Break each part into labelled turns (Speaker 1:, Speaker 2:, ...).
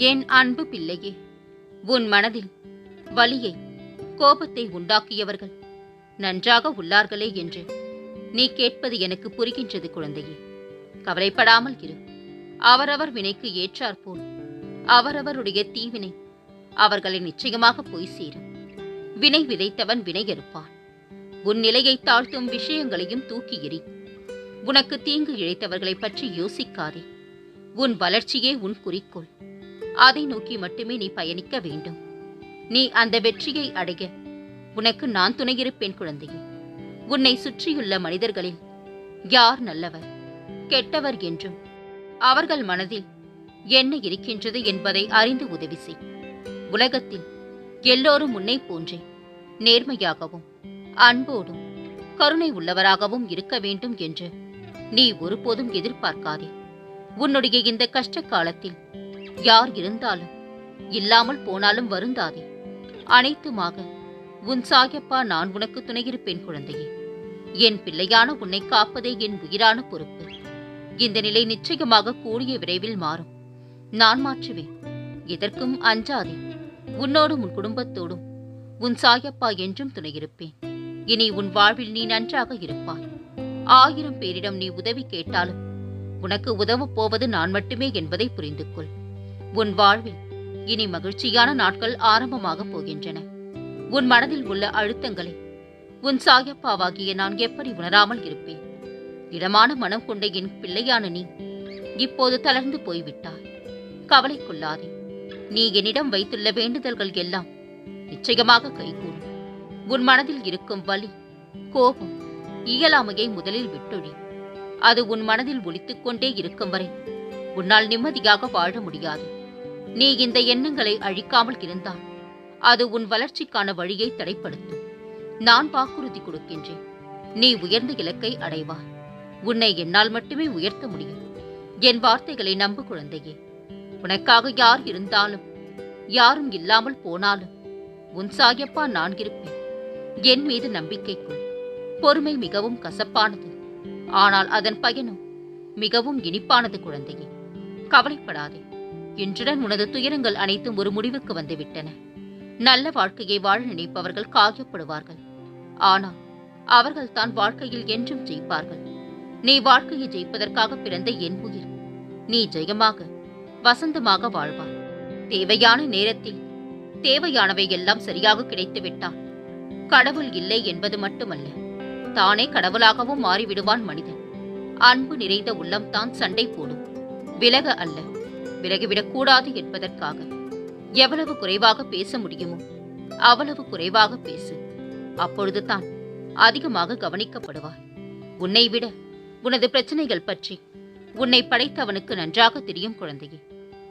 Speaker 1: என் அன்பு பிள்ளையே உன் மனதில் வலியை கோபத்தை உண்டாக்கியவர்கள் நன்றாக உள்ளார்களே என்று நீ கேட்பது எனக்கு புரிகின்றது குழந்தையே. கவலைப்படாமல் இரு. அவரவர் வினைக்கு ஏற்றாற்போல் அவரவருடைய தீவினை அவர்களை நிச்சயமாக போய் சேரும். வினை விதைத்தவன் வினை எடுப்பான். உன் நிலையை தாழ்த்தும் விஷயங்களையும் தூக்கி எறி உனக்கு தீங்கு இழைத்தவர்களைப் பற்றி யோசிக்காதே. உன் வளர்ச்சியே உன் குறிக்கோள். அதை நோக்கி மட்டுமே நீ பயணிக்க வேண்டும். நீ அந்த வெற்றியை அடைய. உனக்கு நான் துணையிருப்பேன் குழந்தையே. உன்னை சுற்றியுள்ள மனிதர்களில் யார் நல்லவர்? கெட்டவர் என்றும் அவர்கள் மனதில் என்ன இருக்கின்றது என்பதை அறிந்து உதவி செய். உலகத்தில் எல்லோரும் உன்னை போன்றே நேர்மையாகவும் அன்போடும் கருணை உள்ளவராகவும் இருக்க வேண்டும் என்று நீ ஒருபோதும் எதிர்பார்க்காதே. உன்னுடைய இந்த கஷ்ட காலத்தில் யார் இருந்தாலும் இல்லாமல் போனாலும் வருந்தாதே. அனைத்துமாக உன் சாயப்பா நான் உனக்கு துணையிருப்பேன் குழந்தையே. என் பிள்ளையான உன்னை காப்பதே என் உயிரான பொறுப்பு. இந்த நிலை நிச்சயமாக கூடிய விரைவில் மாறும். நான் மாற்றுவேன். எதற்கும் அஞ்சாதே. உன்னோடும் உன் குடும்பத்தோடும் உன் சாயப்பா என்றும் துணையிருப்பேன். இனி உன் வாழ்வில் நீ நன்றாக இருப்பாய். ஆயிரம் பேரிடம் நீ உதவி கேட்டாலும் உனக்கு உதவப் போவது நான் மட்டுமே என்பதை புரிந்து கொள் உன் வாழ்வில் இனி மகிழ்ச்சியான நாட்கள் ஆரம்பமாகப் போகின்றன. உன் மனதில் உள்ள அழுத்தங்களை உன் சாயப்பாவாகிய நான் எப்படி உணராமல் இருப்பேன்? இடமான மனம் கொண்ட என் பிள்ளையான நீ இப்போது தளர்ந்து போய்விட்டாய். கவலை கொள்ளாதே. நீ என்னிடம் வைத்துள்ள வேண்டுதல்கள் எல்லாம் நிச்சயமாக கைகூடும். உன் மனதில் இருக்கும் வலி கோபம் இயலாமையை முதலில் விட்டொழி. அது உன் மனதில் ஒலித்துக் கொண்டே இருக்கும் வரை உன்னால் நிம்மதியாக வாழ முடியாது. நீ இந்த எண்ணங்களை அழிக்காமல் இருந்தால் அது உன் வளர்ச்சிக்கான வழியை தடைப்படுத்தும். நான் வாக்குறுதி கொடுக்கின்றேன். நீ உயர்ந்த இலக்கை அடைவாய். உன்னை என்னால் மட்டுமே உயர்த்த முடியும். என் வார்த்தைகளை நம்பு குழந்தையே. உனக்காக யார் இருந்தாலும் யாரும் இல்லாமல் போனாலும் உன் சாயப்பா நான் இருப்பேன். என் மீது நம்பிக்கை கொள். பொறுமை மிகவும் கசப்பானது. ஆனால் அதன் பயனும் மிகவும் இனிப்பானது குழந்தையே. கவலைப்படாதே. இன்றுடன் உனது துயரங்கள் அனைத்தும் ஒரு முடிவுக்கு வந்துவிட்டன. நல்ல வாழ்க்கையை வாழ நினைப்பவர்கள் காயப்படுவார்கள். ஆனால் அவர்கள் தான் வாழ்க்கையில் என்றும் ஜெயிப்பார்கள். நீ வாழ்க்கையை ஜெயிப்பதற்காக பிறந்த என் உயிர். நீ ஜெயமாக வசந்தமாக வாழ்வார் தேவையான நேரத்தில் தேவையானவை எல்லாம் சரியாக கிடைத்துவிட்டால் கடவுள் இல்லை என்பது மட்டுமல்ல தானே கடவுளாகவும் மாறிவிடுவான் மனிதன். அன்பு நிறைந்த உள்ளம்தான் சண்டை போடும். விலக அல்ல. விலகிவிடக் கூடாது என்பதற்காக. எவ்வளவு குறைவாக பேச முடியுமோ அவ்வளவு குறைவாக பேசு. அப்பொழுதுதான் அதிகமாக கவனிக்கப்படுவார் உன்னை விட உனது பிரச்சனைகள் பற்றி உன்னை படைத்தவனுக்கு நன்றாக தெரியும் குழந்தையே.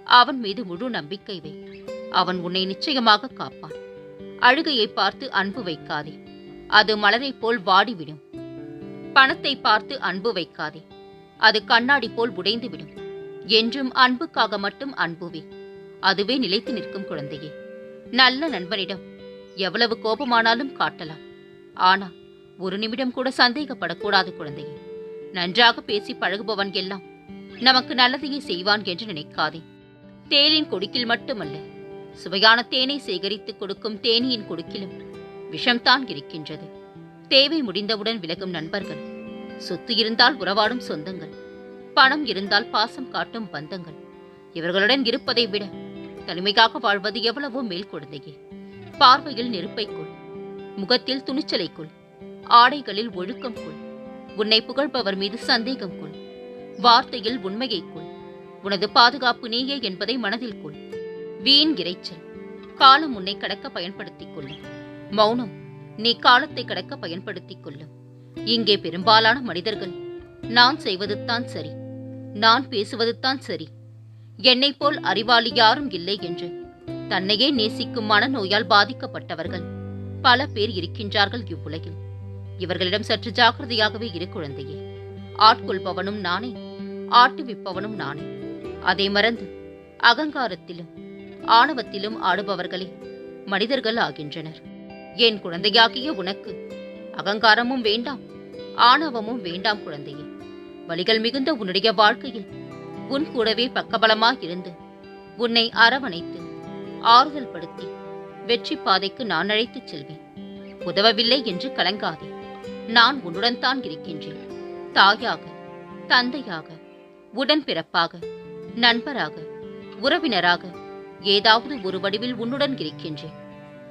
Speaker 1: அவன் மீது முழு நம்பிக்கை வை. அவன் உன்னை நிச்சயமாக காப்பான். அழுகையை பார்த்து அன்பு வைக்காதே. அது மலரை போல் வாடிவிடும். பணத்தை பார்த்து அன்பு வைக்காதே. அது கண்ணாடி போல் உடைந்துவிடும் என்றும் அன்புக்காக மட்டும் அன்புவே. அதுவே நிலைத்து நிற்கும் குழந்தையே. நல்ல நண்பனிடம் எவ்வளவு கோபமானாலும் காட்டலாம். ஆனால் ஒரு நிமிடம் கூட சந்தேகப்படக்கூடாது குழந்தையே. நன்றாக பேசி பழகுபவன் எல்லாம் நமக்கு நல்லதையே செய்வான் என்று நினைக்காதே. தேனின் கொடுக்கில் மட்டுமல்ல சுவையான தேனை சேகரித்துக் கொடுக்கும் தேனியின் கொடுக்கிலும் விஷம்தான் இருக்கின்றது. தேவை முடிந்தவுடன் விலகும் நண்பர்கள் சொத்து இருந்தால் உறவாடும் சொந்தங்கள் பணம் இருந்தால் பாசம் காட்டும் பந்தங்கள். இவர்களுடன் இருப்பதை விட தனிமைக்காக வாழ்வது எவ்வளவோ மேல் குழந்தையே. பார்வையில் நெருப்பைக்குள் முகத்தில் துணிச்சலைக்குள் ஆடைகளில் ஒழுக்கம் கொள். உன்னை புகழ்பவர் மீது சந்தேகம் கொள். வார்த்தையில் உண்மையைக் கொள். உனது பாதுகாப்பு நீயே என்பதை மனதில் கொள். வீண் இறைச்சல். காலம் உன்னை கடக்க பயன்படுத்திக் கொள்ளும். மௌனம். நீ காலத்தை கடக்க பயன்படுத்திக் கொள்ளும். இங்கே பெரும்பாலான மனிதர்கள் நான் செய்வதுதான் சரி. நான் பேசுவதுதான் சரி. என்னைப் போல் அறிவாளி யாரும் இல்லை என்று. தன்னையே நேசிக்கும் மனநோயால் பாதிக்கப்பட்டவர்கள். பல பேர் இருக்கின்றார்கள் இவ்வுலகில். இவர்களிடம் சற்று ஜாக்கிரதையாகவே இரு குழந்தையே. ஆட்கொள்பவனும் நானே. ஆட்டுவிப்பவனும் நானே. அதை மறந்து அகங்காரத்திலும் ஆணவத்திலும் ஆடுபவர்களே மனிதர்கள் ஆகின்றனர். என் குழந்தையாகிய உனக்கு அகங்காரமும் வேண்டாம் ஆணவமும் வேண்டாம் குழந்தையே. வழிகள் மிகுந்த உன்னுடைய வாழ்க்கையில் உன் கூடவே பக்கபலமாயிருந்து உன்னை அரவணைத்து ஆறுதல் படுத்தி வெற்றி பாதைக்கு நான் அழைத்துச் செல்வேன். உதவவில்லை என்று கலங்காதே. நான் உன்னுடன் தான் இருக்கின்றேன். தாயாக தந்தையாக உடன்பிறப்பாக நண்பராக உறவினராக ஏதாவது ஒரு வடிவில் உன்னுடன் இருக்கின்றேன்.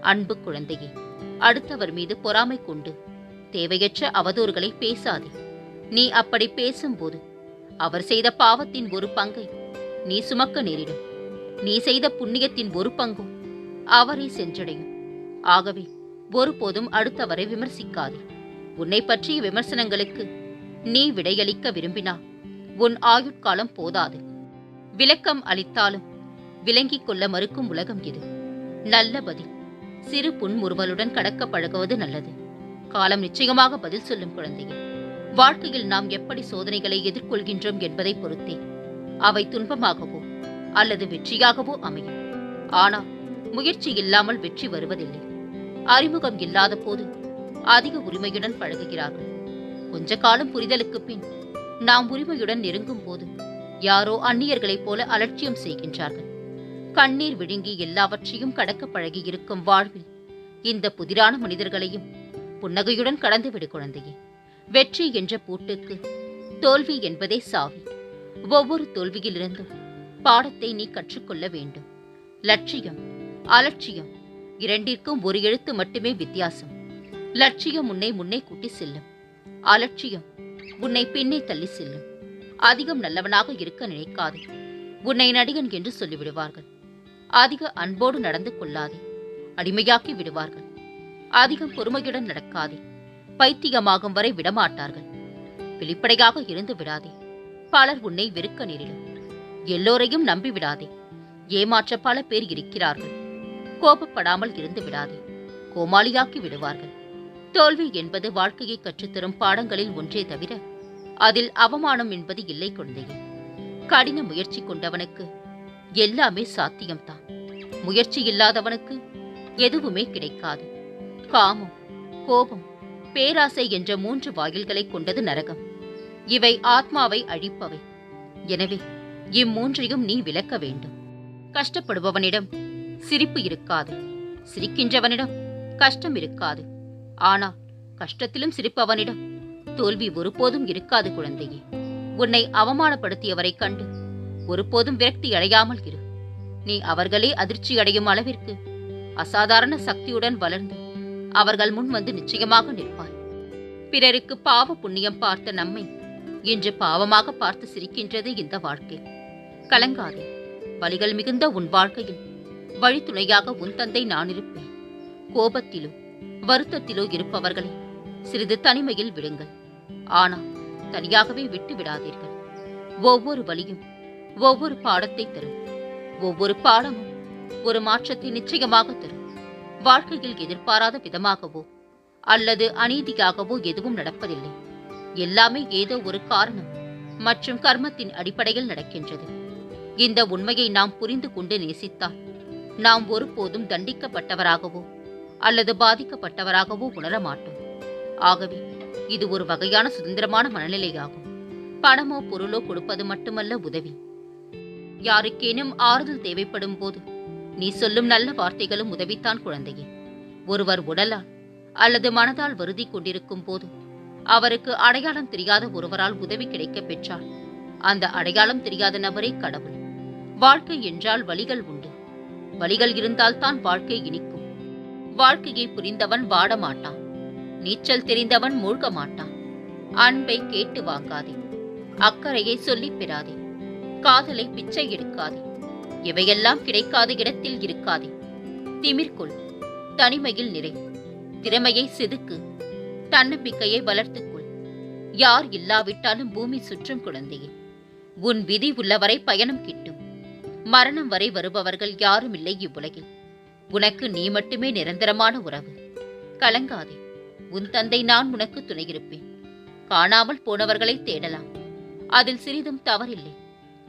Speaker 1: அன்பு குழந்தையே அடுத்தவர் மீது பொறாமை கொண்டு தேவையற்ற அவதூறுகளை பேசாதே. நீ அப்படி பேசும்போது அவர் செய்த பாவத்தின் ஒரு பங்கை நீ சுமக்க நேரிடும். நீ செய்த புண்ணியத்தின் ஒரு பங்கும் அவரை சென்றடையும். ஆகவே ஒருபோதும் அடுத்தவரை விமர்சிக்காதே. உன்னை பற்றிய விமர்சனங்களுக்கு நீ விடையளிக்க விரும்பினால் உன் ஆயுட்காலம் போதாது. விளக்கம் அளித்தாலும் விளங்கிக் கொள்ள மறுக்கும் உலகம் இது நல்ல பதில். சிறு புன்முறுவலுடன் கடக்க பழகுவது நல்லது. காலம் நிச்சயமாக பதில் சொல்லும் குழந்தைகள் வாழ்க்கையில் நாம் எப்படி சோதனைகளை எதிர்கொள்கின்றோம் என்பதை பொறுத்தே. அவை துன்பமாகவோ அல்லது வெற்றியாகவோ அமையும். ஆனால் முயற்சி இல்லாமல் வெற்றி வருவதில்லை. அறிமுகம் இல்லாத போது அதிக உரிமையுடன் பழகுகிறார்கள். கொஞ்ச காலம் புரிதலுக்கு பின் நாம் உரிமையுடன் நெருங்கும் போது யாரோ அந்நியர்களைப் போல அலட்சியம் செய்கின்றார்கள். கண்ணீர் விழுங்கி எல்லாவற்றையும் கடக்க பழகி இருக்கும் வாழ்வில் இந்த புதிரான மனிதர்களையும் புன்னகையுடன் கடந்துவிடு குழந்தையே. வெற்றி என்ற பூட்டுக்கு. தோல்வி என்பதே சாவி. ஒவ்வொரு தோல்வியிலிருந்தும் பாடத்தை நீ கற்றுக்கொள்ள வேண்டும். லட்சியம் அலட்சியம் இரண்டிற்கும் ஒரு எழுத்து மட்டுமே வித்தியாசம். லட்சியம் உன்னை முன்னே கூட்டி செல்லும். அலட்சியம் உன்னை பின்னே தள்ளி செல்லும். அதிகம் நல்லவனாக இருக்க நினைக்காதே. உன்னை நடிகன் என்று சொல்லிவிடுவார்கள். அதிக அன்போடு நடந்து கொள்ளாதே. அடிமையாக்கி விடுவார்கள். அதிகம் பொறுமையுடன் நடக்காதே. பைத்தியமாகும் வரை விடமாட்டார்கள். வெளிப்படையாக இருந்து விடாதே. பலர் உன்னை வெறுக்க நேரிடும். எல்லோரையும் நம்பி விடாதே. ஏமாற்ற பல பேர் இருக்கிறார்கள். கோபப்படாமல் இருந்து விடாதே. கோமாளியாக்கி விடுவார்கள். தோல்வி என்பது வாழ்க்கையை கற்றுத்தரும் பாடங்களில் ஒன்றே தவிர அதில் அவமானம் என்பது இல்லை குழந்தையே. கடின முயற்சி கொண்டவனுக்கு எல்லாமே சாத்தியம்தான். முயற்சி இல்லாதவனுக்கு எதுவுமே கிடைக்காது. காமம் கோபம் பேராசை என்ற மூன்று வாயில்களை கொண்டது நரகம். இவை ஆத்மாவை அழிப்பவை. எனவே இம்மூன்றையும் நீ விலக்க வேண்டும். கஷ்டப்படுபவனிடம் சிரிப்பு இருக்காது. சிரிக்கின்றவனிடம் கஷ்டம் இருக்காது. ஆனால் கஷ்டத்திலும் சிரிப்பவனிடம் தோல்வி ஒருபோதும் இருக்காது குழந்தையே. உன்னை அவமானப்படுத்தியவரைக் கண்டு ஒருபோதும் விரக்தி அடையாமல் இரு. நீ அவர்களே அதிர்ச்சி அடையும் அளவிற்கு அசாதாரண சக்தியுடன் வளர்ந்து அவர்கள் முன் வந்து நிச்சயமாக நிற்பார். பிறருக்கு பாவ புண்ணியம் பார்த்த நம்மை இன்று பாவமாக பார்த்து சிரிக்கின்றது இந்த வாழ்க்கை. கலங்காதே வழிகள் மிகுந்த உன் வாழ்க்கையில் வழித்துணையாக உன் தந்தை நான் இருப்பேன். கோபத்திலோ வருத்தத்திலோ இருப்பவர்களை சிறிது தனிமையில் விடுங்கள். ஆனால் தனியாகவே விட்டு விடாதீர்கள். ஒவ்வொரு வழியும் ஒவ்வொரு பாடத்தை தரும். ஒவ்வொரு பாடமும் ஒரு மாற்றத்தை நிச்சயமாக தரும். வாழ்க்கையில் எதிர்பாராத விதமாகவோ அல்லது அநீதிக்காகவோ எதுவும் நடப்பதில்லை. எல்லாமே ஏதோ ஒரு காரணம் மற்றும் கர்மத்தின் அடிப்படையில் நடக்கின்றது. இந்த உண்மையை நாம் புரிந்து கொண்டு நேசித்தால் நாம் ஒருபோதும் தண்டிக்கப்பட்டவராகவோ அல்லது பாதிக்கப்பட்டவராகவோ உணர மாட்டோம். ஆகவே இது ஒரு வகையான சுதந்திரமான மனநிலையாகும். பணமோ பொருளோ கொடுப்பது மட்டுமல்ல உதவி. யாருக்கேனும் ஆறுதல் தேவைப்படும் போது நீ சொல்லும் நல்ல வார்த்தைகளும் உதவித்தான் குழந்தையே. ஒருவர் உடலால் அல்லது மனதால் வருதி கொண்டிருக்கும் போது அவருக்கு அடையாளம் தெரியாத ஒருவரால் உதவி கிடைக்கப் பெற்றால் அந்த அடையாளம் தெரியாத நபரே கடவுள். வாழ்க்கை என்றால் வழிகள் உண்டு. வழிகள் இருந்தால்தான் வாழ்க்கை இனிக்கும். வாழ்க்கையை புரிந்தவன் வாட மாட்டான். நீச்சல் தெரிந்தவன் மூழ்க மாட்டான். அன்பை கேட்டு வாங்காதே. அக்கறையை சொல்லிப் பெறாதே. காதலை பிச்சை எடுக்காதே. இவையெல்லாம் கிடைக்காத இடத்தில் இருக்காதே. திமிர்கொள். தனிமையில் நிறை. திறமையை செதுக்கு. தன்னம்பிக்கையை வளர்த்துக்கொள். யார் இல்லாவிட்டாலும் பூமி சுற்றும் குழந்தையே. உன் விதி உள்ளவரை பயணம் கிட்டும். மரணம் வரை வருபவர்கள் யாரும் இல்லை இவ்வுலகில். உனக்கு நீ மட்டுமே நிரந்தரமான உறவு. கலங்காதே. உன் தந்தை நான் உனக்கு துணையிருப்பேன். காணாமல் போனவர்களை தேடலாம். அதில் சிறிதும் தவறில்லை.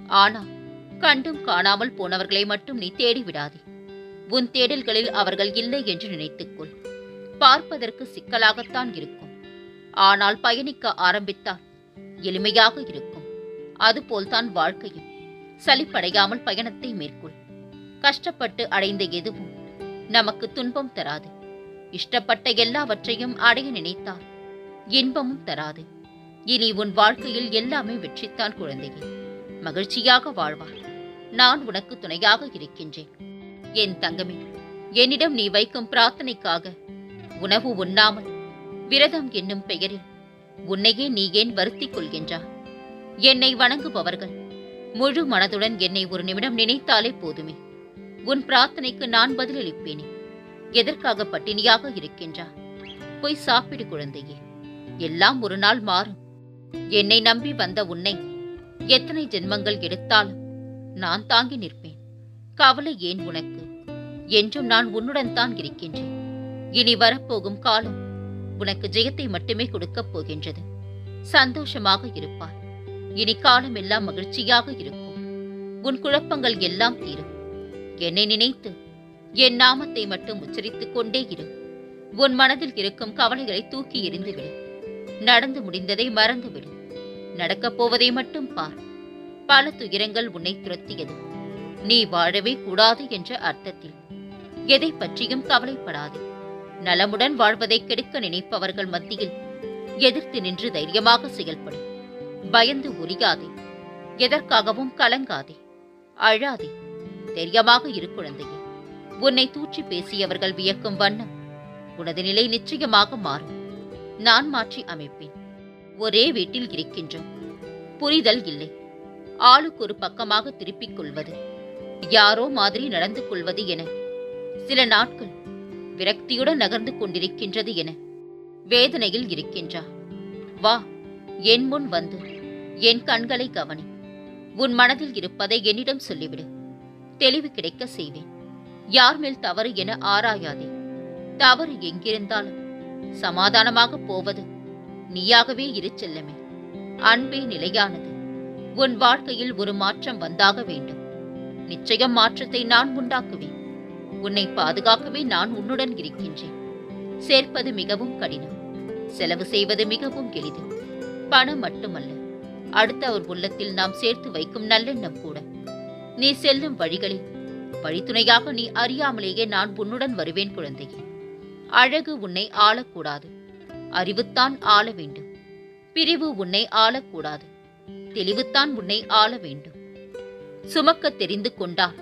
Speaker 1: ஆனால் கண்டும் காணாமல் போனவர்களை மட்டும் நீ தேடி விடாதே உன் தேடல்களில் அவர்கள் இல்லை என்று நினைத்துக்கொள். பார்ப்பதற்கு சிக்கலாகத்தான் இருக்கும். ஆனால் பயணிக்க ஆரம்பித்தால் எளிமையாக இருக்கும். அதுபோல்தான் வாழ்க்கையும். சலிப்படையாமல் பயணத்தை மேற்கொள். கஷ்டப்பட்டு அடைந்த எதுவும் நமக்கு துன்பம் தராது. இஷ்டப்பட்ட எல்லாவற்றையும் அடைய நினைத்தால் இன்பமும் தராது. இனி உன் வாழ்க்கையில் எல்லாமே வெற்றித்தான் குழந்தையே. மகிழ்ச்சியாக வாழ்வார் நான் உனக்கு துணையாக இருக்கின்றேன். என் தங்கமே என்னிடம் நீ வைக்கும் பிரார்த்தனைக்காக உணவு உண்ணாமல் விரதம் என்னும் பெயரில் உன்னையே நீ ஏன் வருத்திக் கொள்கின்றா என்னை வணங்குபவர்கள் முழு மனதுடன் என்னை ஒரு நிமிடம் நினைத்தாலே போதுமே. உன் பிரார்த்தனைக்கு நான் பதிலளிப்பேனே. எதற்காக பட்டினியாக இருக்கின்றா போய் சாப்பிடு குழந்தையே. எல்லாம் ஒரு நாள் மாறும். என்னை நம்பி வந்த உன்னை எத்தனை ஜென்மங்கள் எடுத்தாலும் நான் தாங்கி நிற்பேன். கவலை ஏன் உனக்கு? என்றும் நான் உன்னுடன் தான் இருக்கின்றேன். இனி வரப்போகும் காலம் உனக்கு ஜெயத்தை மட்டுமே கொடுக்கப் போகின்றது. சந்தோஷமாக இருப்பார் இனி காலம் எல்லாம் மகிழ்ச்சியாக இருக்கும். உன் குழப்பங்கள் எல்லாம் தீரும். என்னை நினைத்து என் நாமத்தை மட்டும் உச்சரித்துக் கொண்டே இரு. உன் மனதில் இருக்கும் கவலைகளை தூக்கி எறிந்துவிடு. நடந்து முடிந்ததை மறந்துவிடு. நடக்கப் போவதை மட்டும் பார். பல துயரங்கள் உன்னை துரத்தியது. நீ வாழவே கூடாது என்ற அர்த்தத்தில். எதை பற்றியும் கவலைப்படாதே. நலமுடன் வாழ்வதை கெடுக்க நினைப்பவர்கள் மத்தியில் எதிர்த்து நின்று தைரியமாக செயல்படும் பயந்து உரியாதே. எதற்காகவும் கலங்காதே. அழாதே. தைரியமாக இரு குழந்தையே. உன்னை தூற்றி பேசியவர்கள் வியக்கும் வண்ணம் உனது நிலை நிச்சயமாக மாறும். நான் மாற்றி அமைப்பேன். ஒரே வீட்டில் இருக்கின்றோம். புரிதல் இல்லை. ஆளுக்கு ஒரு பக்கமாக திருப்பிக் கொள்வது. யாரோ மாதிரி நடந்து கொள்வது என. சில நாட்கள் விரக்தியுடன் நகர்ந்து கொண்டிருக்கின்றது என. வேதனையில் இருக்கின்றா. வா என் முன் வந்து என் கண்களை கவனி. உன் மனதில் இருப்பதை என்னிடம் சொல்லிவிடு. தெளிவு கிடைக்க செய்வேன். யார் மேல் தவறு என ஆராயாதே. தவறு எங்கிருந்தாலும் சமாதானமாக போவது நீயாகவே இரு செல்லமே அன்பே நிலையானது. உன் வாழ்க்கையில் ஒரு மாற்றம் வந்தாக வேண்டும். நிச்சயம் மாற்றத்தை நான் உண்டாக்குவேன். உன்னை பாதுகாக்கவே நான் உன்னுடன் இருக்கின்றேன். சேர்ப்பது மிகவும் கடினம். செலவு செய்வது மிகவும் எளிது. பணம் மட்டுமல்ல. அடுத்தவர் உள்ளத்தில் நாம் சேர்த்து வைக்கும் நல்லெண்ணம் கூட. நீ செல்லும் வழிகளில் வழித்துணையாக நீ அறியாமலேயே நான் உன்னுடன் வருவேன் குழந்தையே. அழகு உன்னை ஆளக்கூடாது. அறிவுத்தான் ஆள வேண்டும். பிரிவு உன்னை ஆளக்கூடாது. தெளிவுத்தான் உன்னை ஆள வேண்டும். சுமக்க தெரிந்து கொண்டால்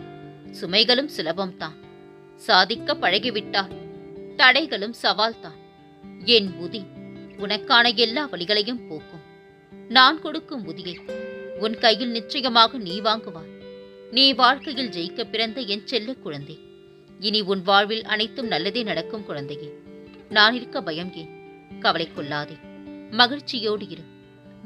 Speaker 1: சுமைகளும் சுலபம்தான். சாதிக்க பழகிவிட்டால் தடைகளும் சவால்தான். என் உதி உனக்கான எல்லா வழிகளையும் போக்கும். நான் கொடுக்கும் உதியை உன் கையில் நிச்சயமாக நீ வாங்குவாய். நீ வாழ்க்கையில் ஜெயிக்க பிறந்த என் செல்ல குழந்தை. இனி உன் வாழ்வில் அனைத்தும் நல்லதே நடக்கும் குழந்தையே. நான் இருக்க பயம் ஏன்? கவலை கொள்ளாதே. மகிழ்ச்சியோடு இரு.